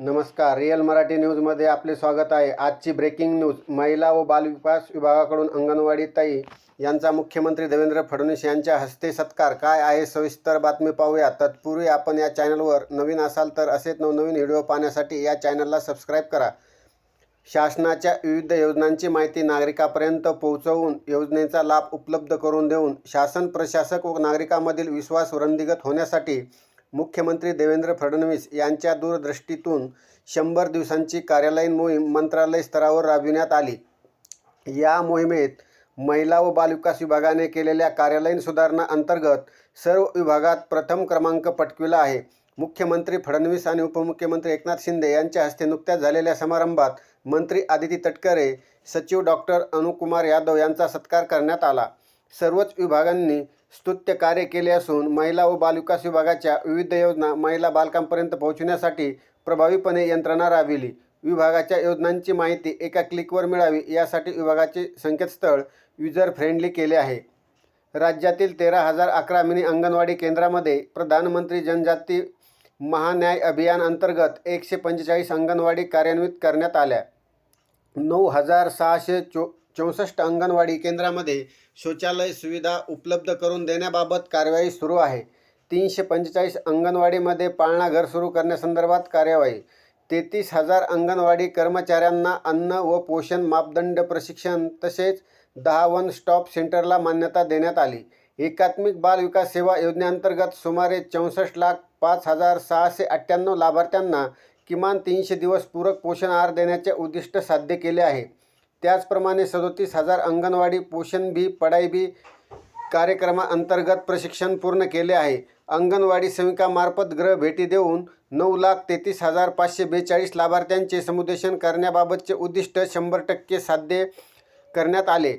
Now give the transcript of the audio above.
नमस्कार. रिअल मराठी न्यूजमध्ये आपले स्वागत आहे. आजची ब्रेकिंग न्यूज महिला व बालविकास विभागाकडून अंगणवाडी ताई यांचा मुख्यमंत्री देवेंद्र फडणवीस यांच्या हस्ते सत्कार. काय आहे सविस्तर बातमी पाहूया. तत्पूर्वी आपण या चॅनलवर नवीन असाल तर असेच नवनवीन व्हिडिओ पाहण्यासाठी या चॅनलला सबस्क्राईब करा. शासनाच्या विविध योजनांची माहिती नागरिकापर्यंत पोहोचवून योजनेचा लाभ उपलब्ध करून देऊन शासन प्रशासक व नागरिकांमधील विश्वास वृद्धिंगत होण्यासाठी मुख्यमंत्री देवेंद्र फडणवीस यांच्या दूरदृष्टीतून शंभर दिवसांची कार्यालयीन मोहीम मंत्रालय स्तरावर राबविण्यात आली. या मोहिमेत महिला व बालविकास विभागाने केलेल्या कार्यालयीन सुधारणा अंतर्गत सर्व विभागात प्रथम क्रमांक पटकविला आहे. मुख्यमंत्री फडणवीस आणि उपमुख्यमंत्री एकनाथ शिंदे यांच्या हस्ते नुकत्याच झालेल्या समारंभात मंत्री आदिती तटकरे सचिव डॉक्टर अनुकुमार यादव यांचा सत्कार करण्यात आला. सर्वच विभागांनी स्तुत्य कार्य केले असून महिला व बालविकास विभागाच्या विविध योजना महिला बालकांपर्यंत पोहोचण्यासाठी प्रभावीपणे यंत्रणा राबविली. विभागाच्या योजनांची माहिती एका क्लिकवर मिळावी यासाठी विभागाचे संकेतस्थळ युजर फ्रेंडली केले आहे. राज्यातील तेरा हजार अकरा मिनी अंगणवाडी केंद्रामध्ये प्रधानमंत्री जनजाती महान्याय अभियान अंतर्गत एकशे पंचेचाळीस अंगणवाडी कार्यान्वित करण्यात आल्या. नऊ हजार सहाशे चो चौसष्ट अंगणवाडी केंद्रामध्ये शौचालय सुविधा उपलब्ध करून देण्याबाबत कार्यवाही सुरू आहे. तीनशे पंचेचाळीस अंगणवाडीमध्ये पाळणाघर सुरू करण्यासंदर्भात कार्यवाही. तेहतीस हजार अंगणवाडी कर्मचाऱ्यांना अन्न व पोषण मापदंड प्रशिक्षण तसेच दहा वन स्टॉप सेंटरला मान्यता देण्यात आली. एकात्मिक बाल विकास सेवा योजनेअंतर्गत सुमारे चौसष्ट लाख पाच हजार सहाशे अठ्ठ्याण्णव लाभार्थ्यांना किमान तीनशे दिवस पूरक पोषण आहार देण्याचे उद्दिष्ट साध्य केले आहे. त्याचप्रमाणे सदोतीस हजार अंगणवाडी पोषण भी पढाई बी कार्यक्रमाअंतर्गत प्रशिक्षण पूर्ण केले आहे. अंगणवाडी सेविकामार्फत ग्रह भेटी देऊन नऊ लाख तेहतीस हजार पाचशे बेचाळीस लाभार्थ्यांचे समुदेशन करण्याबाबतचे उद्दिष्ट शंभर टक्के साध्य करण्यात आले.